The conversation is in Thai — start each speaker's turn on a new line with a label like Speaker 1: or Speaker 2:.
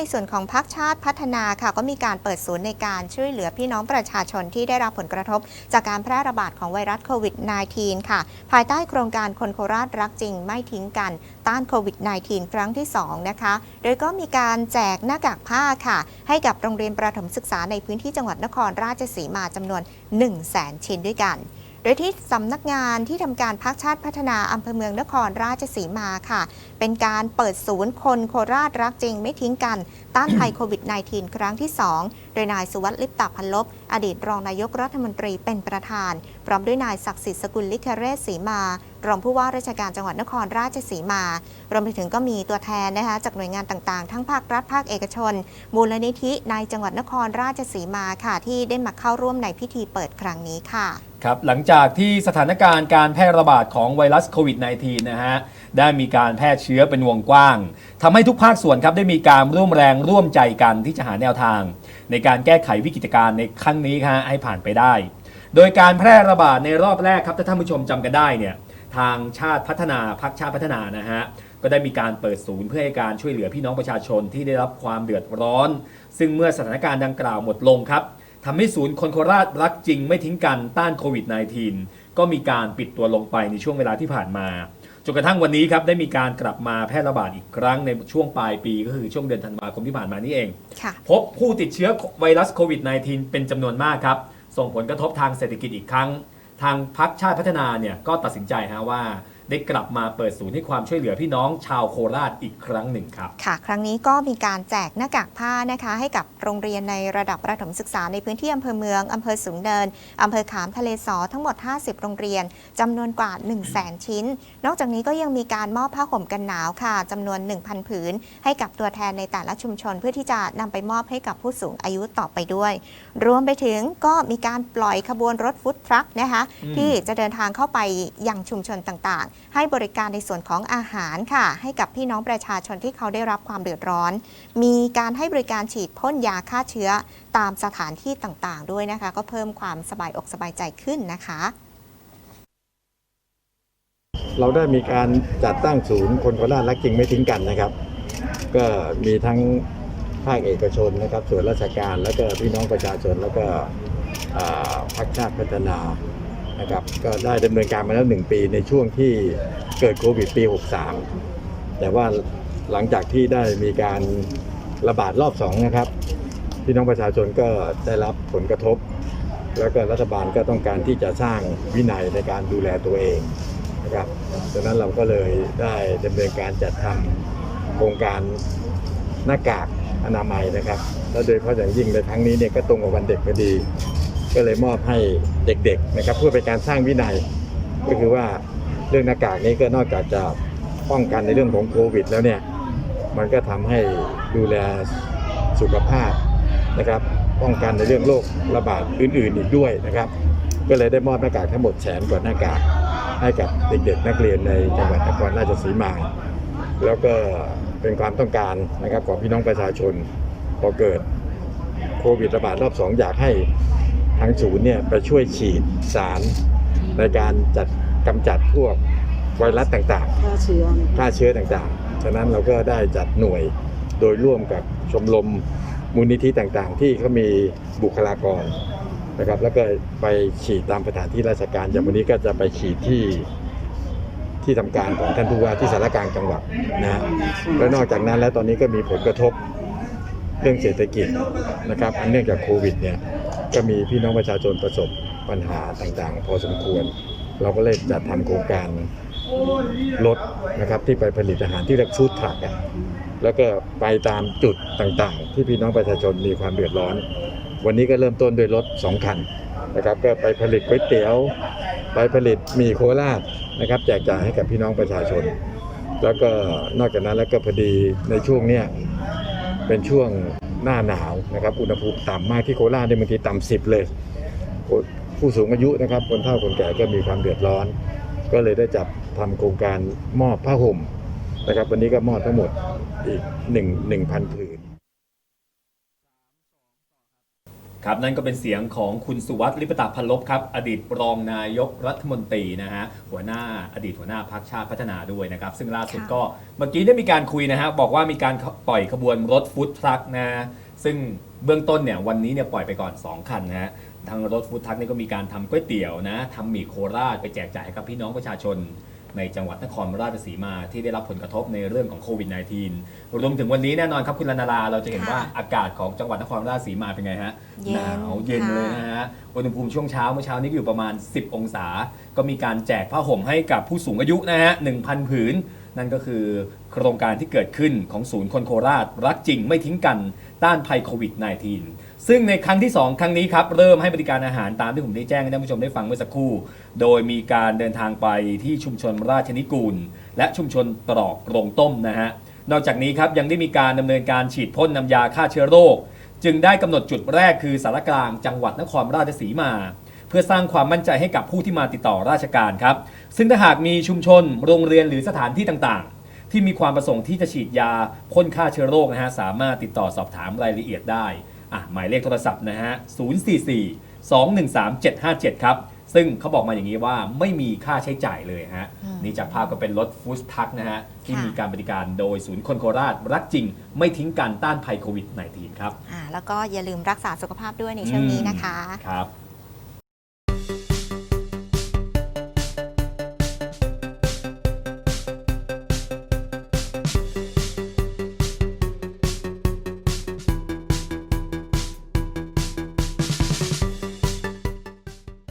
Speaker 1: ในส่วนของพรรคชาติพัฒนาค่ะก็มีการเปิดศูนย์ในการช่วยเหลือพี่น้องประชาชนที่ได้รับผลกระทบ จากการแพร่ระบาดของไวรัสโควิด -19 ค่ะ ภายใต้โครงการคนโคราชรักจริงไม่ทิ้งกันต้านโควิด -19 ครั้งที่ 2 นะคะ โดยก็มีการแจกหน้ากากผ้าค่ะ ให้กับโรงเรียนประถมศึกษาในพื้นที่จังหวัดนครราชสีมาจำนวน 1 0 0 0 0แชิ้นด้วยกัน โดยที่สำนักงานที่ทำการพักชาติพัฒนาอำเภอเมืองนครราชสีมาค่ะ เป็นการเปิดศูนย์คนโคราชรักจริงไม่ทิ้งกันต้านภัยโควิด -19 ครั้งที่ 2 โดยนายสุวัสดิ์ลิปตาพันลบ อดีตรองนายกรัฐมนตรีเป็นประธาน พร้อมด้วยนายศักดิ์สิทธิ์สกุลลิคเรศสีมา รองผู้ว่าราชการจังหวัดนครราชสีมา รวมไปถึงก็มีตัวแทนนะคะจากหน่วยงานต่างๆ ทั้งภาครัฐภาคเอกชน มูลนิธิในจังหวัดนครราชสีมาค่ะ ที่ได้มาเข้าร่วมในพิธีเปิดครั้งนี้ค่ะ
Speaker 2: ครับหลังจากที่สถานการณ์การแพร่ระบาดของไวรัสโควิด -19 นะฮะได้มีการแพร่เชื้อเป็นวงกว้างทำให้ทุกภาคส่วนครับได้มีการร่วมแรงร่วมใจกันที่จะหาแนวทาง ในการแก้ไขวิกฤตการณ์ในครั้งนี้ฮะให้ผ่านไปได้ โดยการแพร่ระบาดในรอบแรกครับถ้าท่านผู้ชมจำกันได้เนี่ยทางชาติพัฒนาพักชาติพัฒนานะฮะก็ได้มีการเปิดศูนย์เพื่อให้การช่วยเหลือพี่น้องประชาชนที่ได้รับความเดือดร้อน ซึ่งเมื่อสถานการณ์ดังกล่าวหมดลงครับทำให้ศูนย์คนโคราชรักจริงไม่ทิ้งกันต้านโควิด -19 ก็มีการปิดตัวลงไปในช่วงเวลาที่ผ่านมา นกระทั่งวันนี้ครับได้มีการกลับมาแพร่ระบาดอีกครั้งในช่วงปลายปีก็คือช่วงเดือนธันวาคมที่ผ่านมานี่เอง
Speaker 1: ค่ะ
Speaker 2: พบผู้ติดเชื้อไวรัสโควิด -19 เป็นจำนวนมากครับ ส่งผลกระทบทางเศรษฐกิจอีกครั้ง ทางพักชาติพัฒนาเนี่ยก็ตัดสินใจฮะว่า ได้กลับมาเปิดศูนย์ให้ความช่วยเหลือพี่น้องชาวโคราชอีกครั้งหนึ่งครับ
Speaker 1: ค่ะ ครั้งนี้ก็มีการแจกหน้ากากผ้านะคะ ให้กับโรงเรียนในระดับประถมศึกษาในพื้นที่อำเภอเมืองอำเภอสูงเนินอำเภอขามทะเลสอทั้งหมด 50 โรงเรียนจำนวนกว่า 1 0 0 0 0แชิ้น นอกจากนี้ก็ยังมีการมอบผ้าห่มกันหนาวค่ะจำนวน 1,000 ผืน ให้กับตัวแทนในแต่ละชุมชน เพื่อที่จะนำไปมอบให้กับผู้สูงอายุต่อไปด้วย รวมไปถึงก็มีการปล่อยขบวนรถฟุตทรัคนะคะ
Speaker 2: อืม
Speaker 1: ที่จะเดินทางเข้าไปยังชุมชนต่างๆให้บริการในส่วนของอาหารค่ะ ให้กับพี่น้องประชาชนที่เขาได้รับความเดือดร้อน มีการให้บริการฉีดพ่นยาฆ่าเชื้อตามสถานที่ต่างๆ ด้วยนะคะ ก็เพิ่มความสบายอกสบายใจขึ้นนะคะ
Speaker 3: เราได้มีการจัดตั้งศูนย์คนโคราชรักจริงไม่ทิ้งกันนะครับ ก็มีทั้งภาคเอกชนนะครับส่วนราชการแล้วก็พี่น้องประชาชนแล้วก็อ่าพรรคชาติพัฒนา นะครับก็ได้ดำเนินการมาแล้วหนึ่งปีในช่วงที่เกิดโควิดปี 63 แต่ว่าหลังจากที่ได้มีการระบาดรอบสองนะครับพี่น้องประชาชนก็ได้รับผลกระทบ แล้วก็รัฐบาลก็ต้องการที่จะสร้างวินัยในการดูแลตัวเองนะครับดังนั้นเราก็เลยได้ดำเนินการจัดทำโครงการหน้ากากอนามัยนะครับ แล้วโดยเฉพาะอย่างยิ่งในครั้งนี้เนี่ยก็ตรงกับวันเด็กพอดี ก็เลยมอบให้เด็กๆนะครับเพื่อเป็นการสร้างวินัย ก็คือว่าเรื่องหน้ากากนี้ก็นอกจากจะป้องกันในเรื่องของโควิด แล้วเนี่ยมันก็ทำให้ดูแลสุขภาพนะครับป้องกันในเรื่องโรคระบาดอื่นๆอีกด้วยนะครับ ก็เลยได้มอบหน้ากากทั้งหมดแสนกว่าหน้ากากให้กับเด็กๆนักเรียนในจังหวัดนครราชสีมา แล้วก็เป็นความต้องการนะครับของพี่น้องประชาชนพอเกิดโควิดระบาดรอบสองอยากให้ ทางศูนย์เนี่ยไปช่วยฉีดสารในการจัดกำจัดพวกไวรัสต่างๆ
Speaker 4: ฆ่าเชื้อ
Speaker 3: ฆ่าเชื้อต่างๆ ฉะนั้นเราก็ได้จัดหน่วยโดยร่วมกับชมรมมูลนิธิต่างๆ ที่เขามีบุคลากรนะครับ แล้วก็ไปฉีดตามสถานที่ราชการอย่างวันนี้ก็จะไปฉีดที่ที่ทำการของท่านผู้ว่าที่สารกลางจังหวัดนะฮะแล้วนอกจากนั้นแล้วตอนนี้ก็มีผลกระทบเรื่องเศรษฐกิจนะครับอันเนื่องจากโควิดเนี่ย ก็มีพี่น้องประชาชนประสบปัญหาต่างๆ พอสมควร เราก็เลยจัดทำโครงการรถนะครับที่ไปผลิตอาหารที่เรียกฟู้ดทรัคแล้วก็ไปตามจุดต่างๆ ที่พี่น้องประชาชนมีความเดือดร้อน วันนี้ก็เริ่มต้นด้วยรถสองคันนะครับก็ไปผลิตก๋วยเตี๋ยว ไปผลิตมีโคราชนะครับแจกจ่ายให้กับพี่น้องประชาชน แล้วก็นอกจากนั้นแล้วก็พอดีในช่วงเนี้ยเป็นช่วง หน้าหนาวนะครับอุณหภูมิต่ำมากที่โคราชเนี่ยบางทีต่ำสิบเลย ผู้สูงอายุนะครับคนเฒ่าคนแก่ก็มีความเดือดร้อน ก็เลยได้จับทำโครงการมอบผ้าห่มนะครับวันนี้ก็มอบทั้งหมดอีก1 1,000ผืน
Speaker 2: ครับนั่นก็เป็นเสียงของคุณสุวัสดิ์ลิปตาพันลบครับอดีตรองนายกรัฐมนตรีนะฮะหัวหน้าอดีตหัวหน้าพรรคชาติพัฒนาด้วยนะครับ ซึ่งล่าสุด
Speaker 1: ค่ะ
Speaker 2: ก็เมื่อกี้ได้มีการคุยนะฮะบอกว่ามีการปล่อยขบวนรถฟู้ดทรัคนะซึ่งเบื้องต้นเนี่ยวันนี้เนี่ยปล่อยไปก่อน 2 คันนะฮะทางรถฟู้ดทรัคนี่ก็มีการทำก๋วยเตี๋ยวนะทำหมี่โคราชไปแจกจ่ายให้กับพี่น้องประชาชน ในจังหวัดนครราชสีมาที่ได้รับผลกระทบในเรื่องของโควิด -19 รวมถึงวันนี้แน่นอนครับคุณลนาราเราจะเห็น
Speaker 1: ค่ะ
Speaker 2: ว่าอากาศของจังหวัดนครราชสีมาเป็นไงฮะ
Speaker 1: เย็น
Speaker 2: หนาวเย็น
Speaker 1: ค่ะ
Speaker 2: เลยนะฮะอุณหภูมิช่วงเช้าเมื่อเช้านี้อยู่ประมาณ 10 องศา ก็มีการแจกผ้าห่มให้กับผู้สูงอายุนะฮะ1,000 ผืน นั่นก็คือโครงการที่เกิดขึ้นของศูนย์คนโคราชรักจริงไม่ทิ้งกันต้านภัยโควิด -19 ซึ่งในครั้งที่ 2 ครั้งนี้ครับ เริ่มให้บริการอาหารตามที่ผมได้แจ้งให้ท่านผู้ชมได้ฟังเมื่อสักครู่ โดยมีการเดินทางไปที่ชุมชนราชนิกูล และชุมชนตรอกโรงต้มนะฮะนอกจากนี้ครับยังได้มีการดำเนินการฉีดพ่นน้ำยาฆ่าเชื้อโรค จึงได้กำหนดจุดแรกคือสารกลางจังหวัดนครราชสีมา เพื่อสร้างความมั่นใจให้กับผู้ที่มาติดต่อราชการครับ ซึ่งถ้าหากมีชุมชน โรงเรียนหรือสถานที่ต่างๆ ที่มีความประสงค์ที่จะฉีดยาพ่นฆ่าเชื้อโรคนะฮะสามารถติดต่อสอบถามรายละเอียดได้ อะหมายเลขโทรศัพท์นะฮะ 044 213 757 ครับ ซึ่งเขาบอกมาอย่างนี้ว่าไม่มีค่าใช้จ่ายเลยฮะ
Speaker 1: อืม
Speaker 2: นี่จากภาพก็เป็นรถฟู้ดทักนะฮะ ที่
Speaker 1: ค่ะ
Speaker 2: มีการบริการโดยศูนย์คนโคราช รักจริง ไม่ทิ้งการต้านภัยโควิด -19 ครับ
Speaker 1: อ่าแล้วก็อย่าลืมรักษาสุขภาพด้วยในช่วงนี้นะคะ
Speaker 2: ครับ